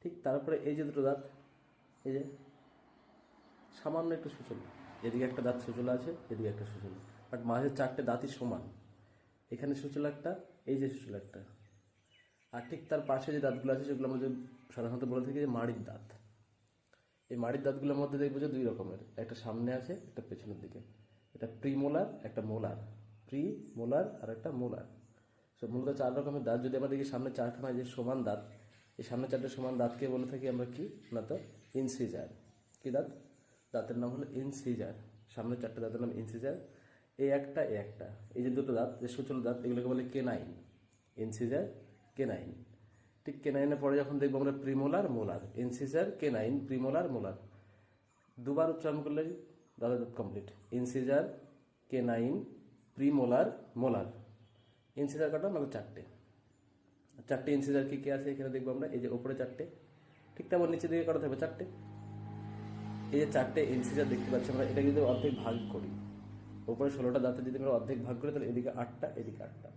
ঠিক তারপরে এই যে দুটো দাঁত, এই যে সামান্য একটু সুচল। এদিকে একটা দাঁত সুচল আছে, এদিকে একটা সুচল। বাট মাঝে চারটে দাঁতই সমান। এখানে সুচল একটা, এই যে সুচল একটা। আর ঠিক তার পাশে যে দাঁতগুলো আছে, সেগুলো আমরা সাধারণত বলে থাকি যে মাড়ির দাঁত। এই মাড়ির দাঁতগুলোর মধ্যে দেখব যে দুই রকমের। একটা সামনে আছে, একটা পেছনের দিকে। এটা প্রি মোলার একটা মোলার। প্রি মোলার আর একটা মোলার। সো মূলত চার রকমের দাঁত। যদি আমরা দেখি সামনে চারখানা যে সমান দাঁত এই সামনে চারটে সমান দাঁতকে বলে থাকি আমরা কি? না তো? ইনসিজার। কি দাঁত? দাঁতের নাম হলো ইনসিজার। সামনে চারটে দাঁতের নাম ইনসিজার। এই একটা এই একটা। এই যে দুটো দাঁত, যে সুচল দাঁত, এগুলোকে বলে কেনাইন। Incisor, canine. ঠিক কেনাইনের পরে যখন দেখব আমরা premolar, molar. Incisor, canine, premolar, molar. দুবার উচ্চারণ করলে দাদা দাঁত complete incisor, canine, premolar, molar. Incisor কাটা মানে চারটে। চারটে ইনসিজার কি কি আছে এখানে দেখব আমরা। এই যে ওপরে চারটে, ঠিক তেমন নিচে দিকে করা থাকবে চারটে। এই যে চারটে ইনসিজার দেখতে পাচ্ছি আমরা, এটা যদি অর্ধেক ভাগ করি, ওপরে ষোলোটা দাঁতে যদি আমরা অর্ধেক ভাগ করি, তাহলে এদিকে আটটা এদিকে আটটা।